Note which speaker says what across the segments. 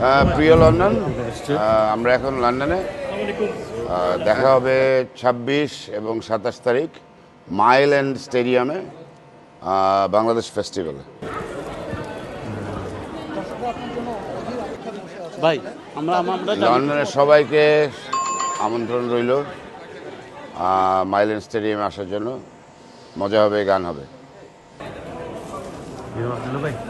Speaker 1: আহ, প্রিয় লন্ডন আমরা এখন লন্ডনে। দেখা হবে ২৬ এবং সাতাশ তারিখ মাইল অ্যান্ড স্টেডিয়ামে বাংলাদেশ ফেস্টিভ্যালে
Speaker 2: ভাই আমরা আমরা
Speaker 1: লন্ডনের সবাইকে আমন্ত্রণ রইল মাইল অ্যান্ড স্টেডিয়ামে আসার জন্য। মজা হবে গান হবে। এদিকে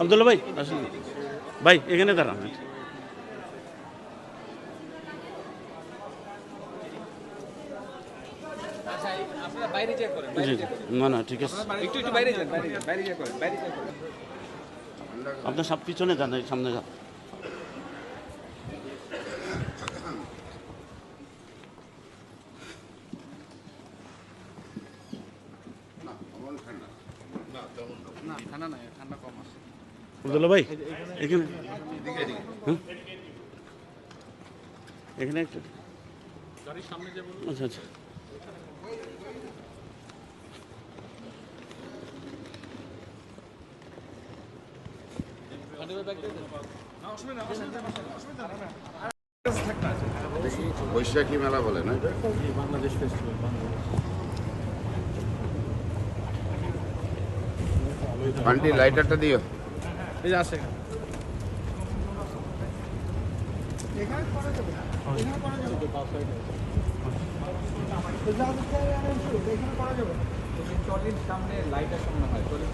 Speaker 2: আবদুল্লা ভাই আসেন। ভাই এখানে দাঁড়ান।
Speaker 3: আপনারা বাইরে চেক করেন
Speaker 2: জি জি। না না ঠিক আছে। আপনার সব পিছনে যান সামনে যান।
Speaker 3: না ঠান্ডা নাই ঠান্ডা কম আছে।
Speaker 2: ভাই, এখানে হ্যাঁ? এখানে একটু। আচ্ছা আচ্ছা।
Speaker 1: বৈশাখী মেলা বলে, না?
Speaker 3: বাংলাদেশ ফেস্টিভ্যাল
Speaker 1: আন্টি লাইটারটা দিও।
Speaker 3: এই যে আছে সামনে লাইটের সামনে হয় সামনে।